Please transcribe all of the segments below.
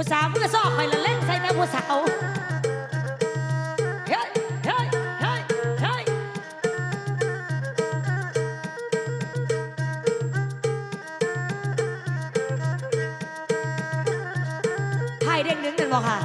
ผู้สาวมื่อซอกไปละเล่นใส่แต่ผู้สาวเฮ้ยเฮ้ยเฮ้ยเฮ้ยไทยเด็กหนึ่งนั่นบอกค่ะ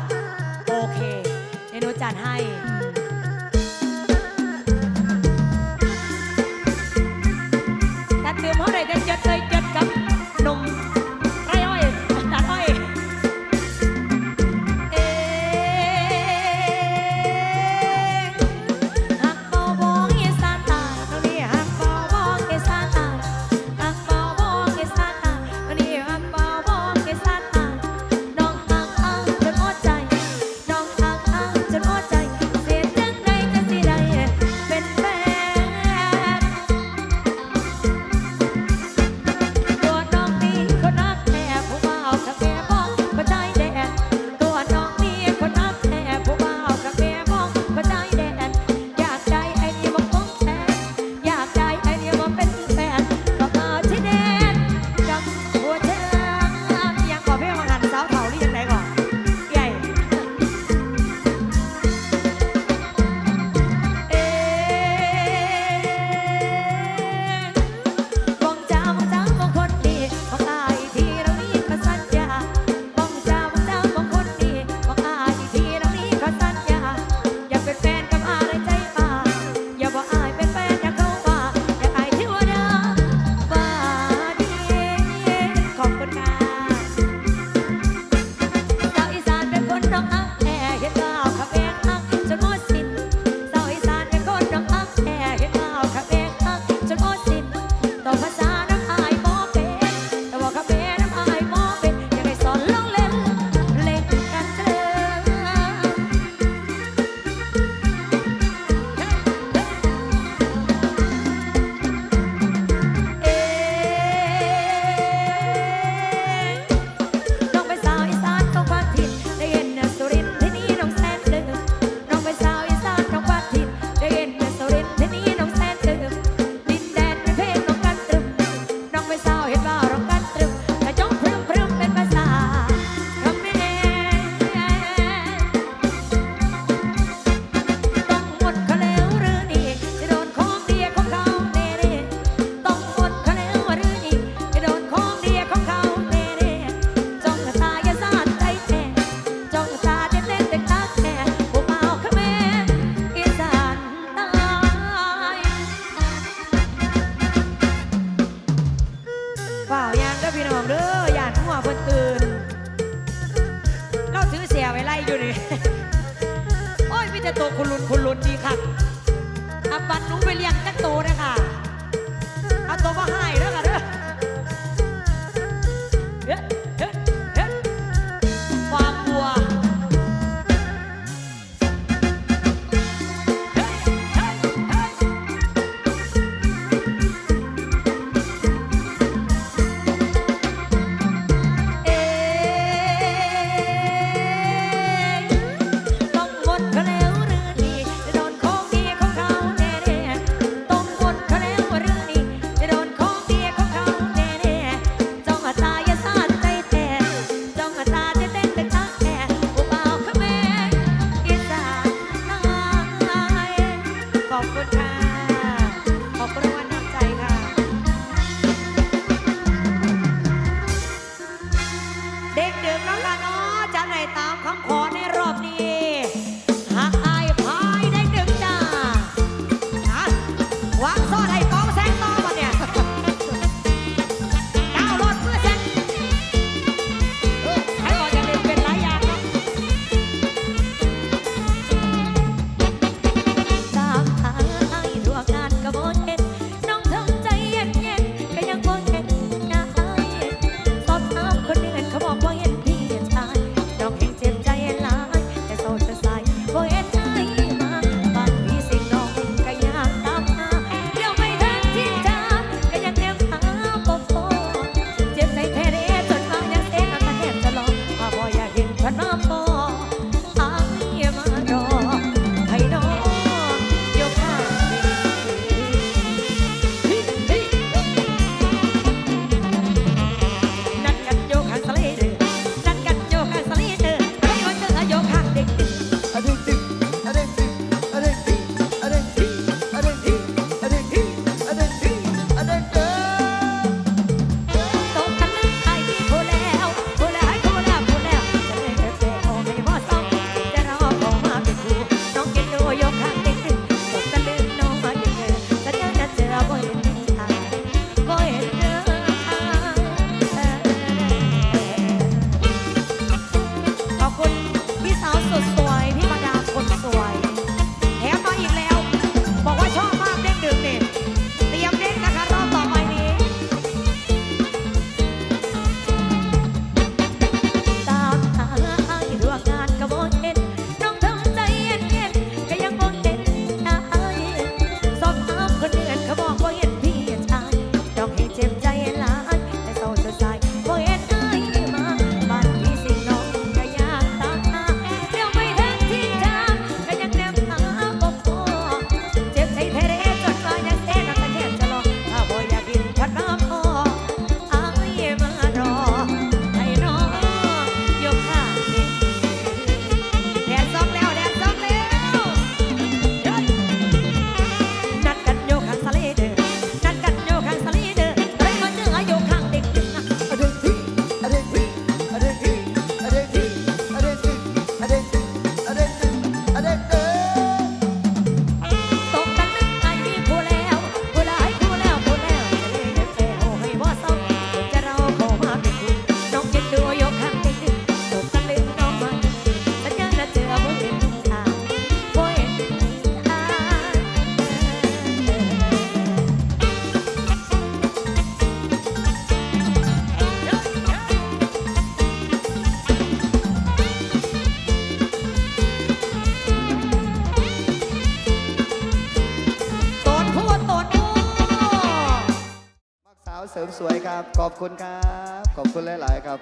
สวยครับ ขอบคุณครับ ขอบคุณหลาย ๆ ครับ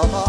找到。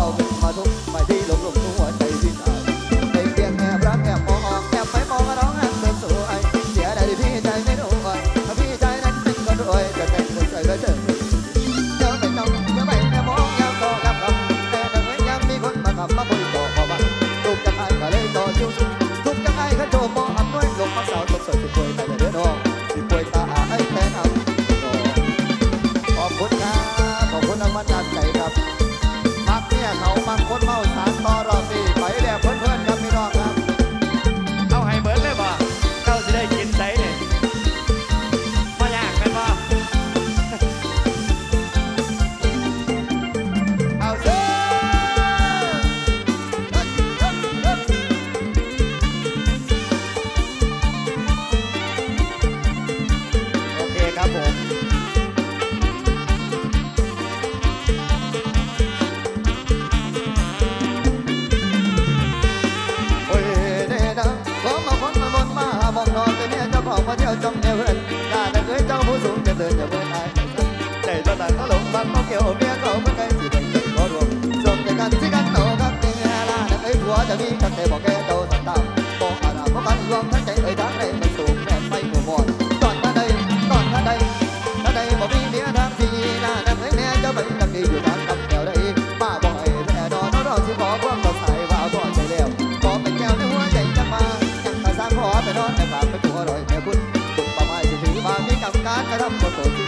开大跑走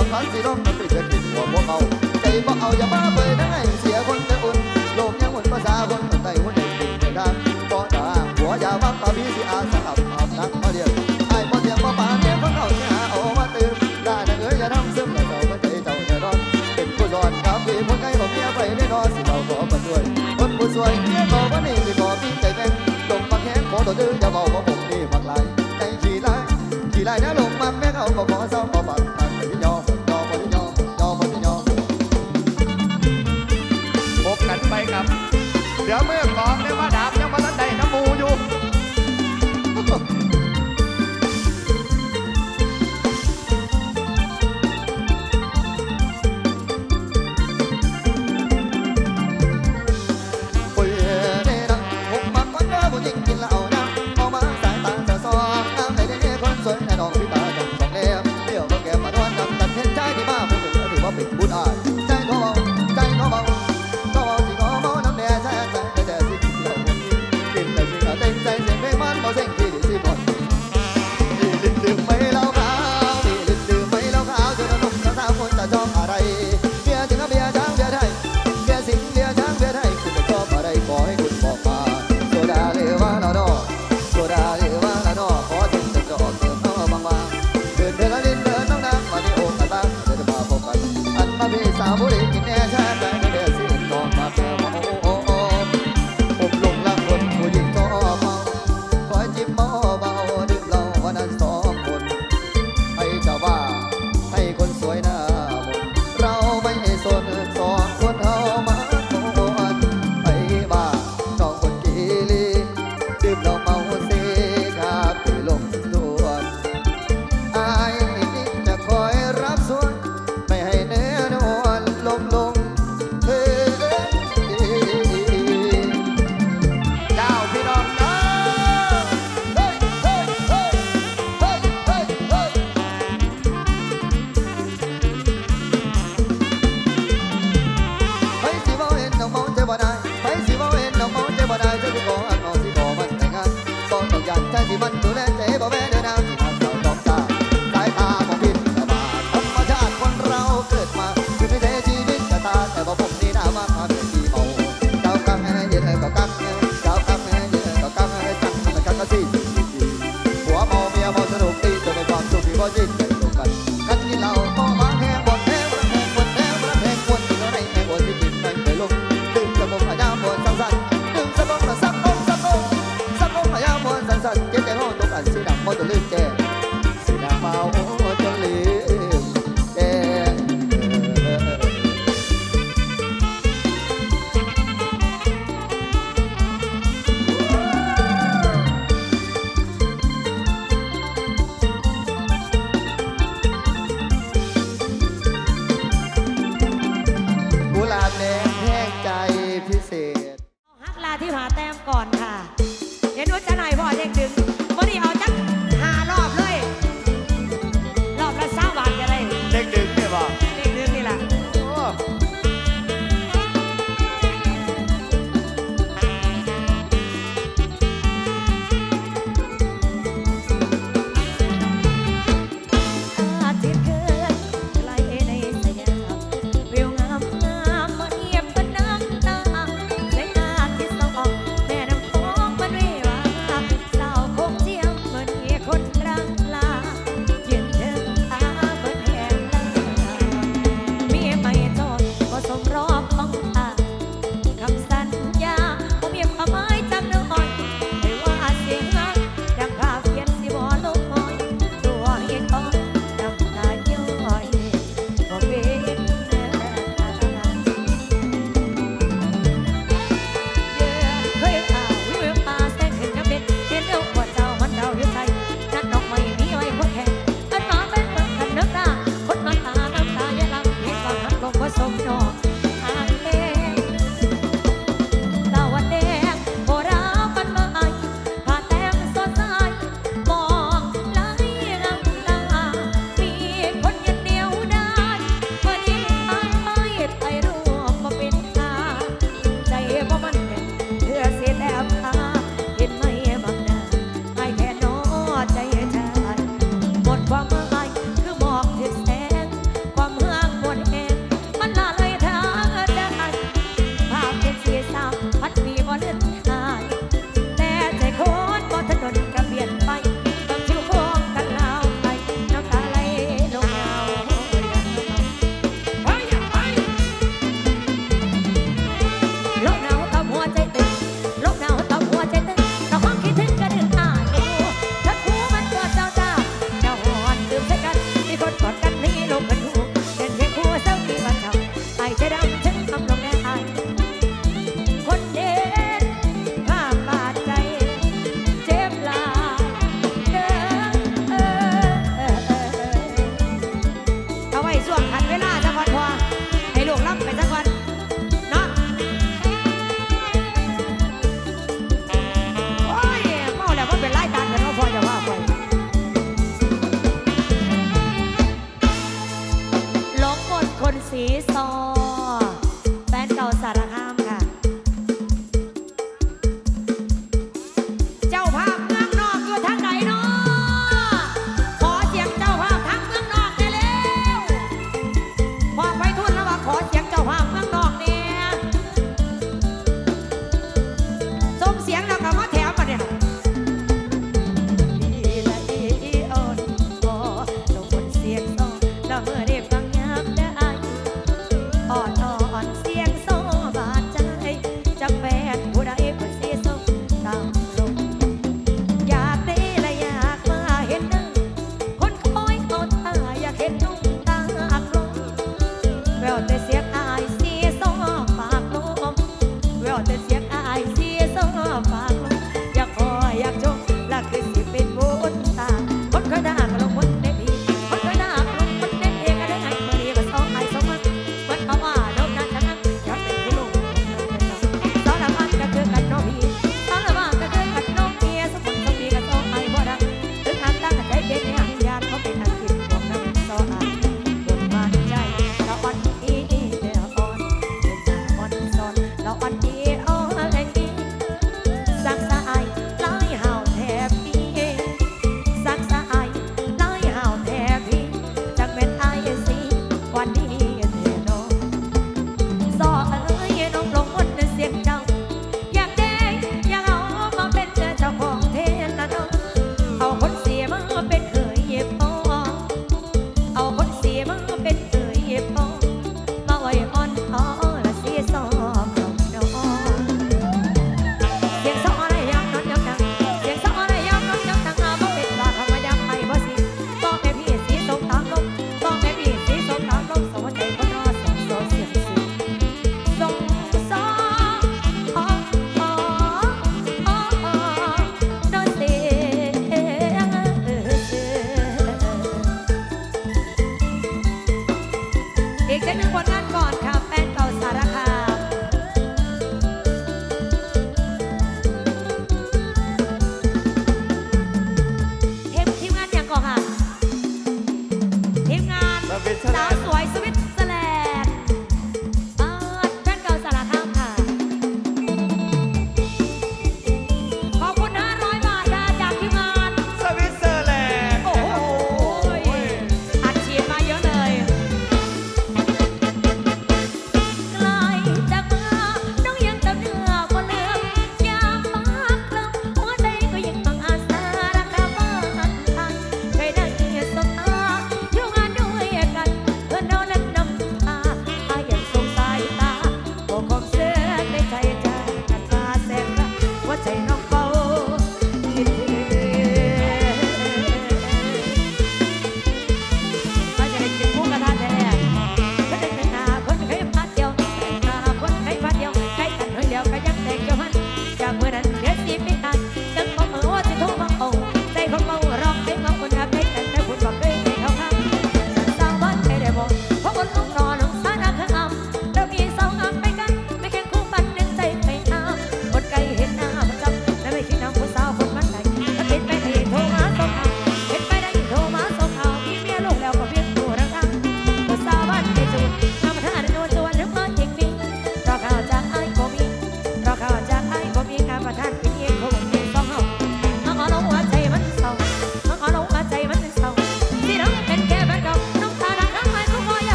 อกขันสิร้องมันไปเกิดติดหัวพวกเขาใจบ่เอาอย่ามาเบื่อไห้เสียคนแต่อุ่นโลกยังหุ่นภาษาคนคนไทยหุ่นเด็กติดในด้านบ่ด่าหัวอย่วมาปาพี่สีอาสลับอาบนักมาเดียวไอ้บ่เทียมบ่ปานแต่พวกเขาเนี่ยหาโอามาตื่นด้าหนังเอ๋ยอย่าทำซึมแล้วเจ้าไม่ใจเจ้าจะร้องเป็นผู้รอดครับพี่คนไทยของเมียไปแน่นอนสิเราขอมาช่วยคนผู้ช่วยเมียขอวันนี้สิขอพี่ใจแม่งลงปากแข้งขอตัวดื้ออย่าบอกว่าผมนี่มักลายใจขี้ลายขี้ลายนะลงมาแม่เขาก็ขอเศร้าขอปัก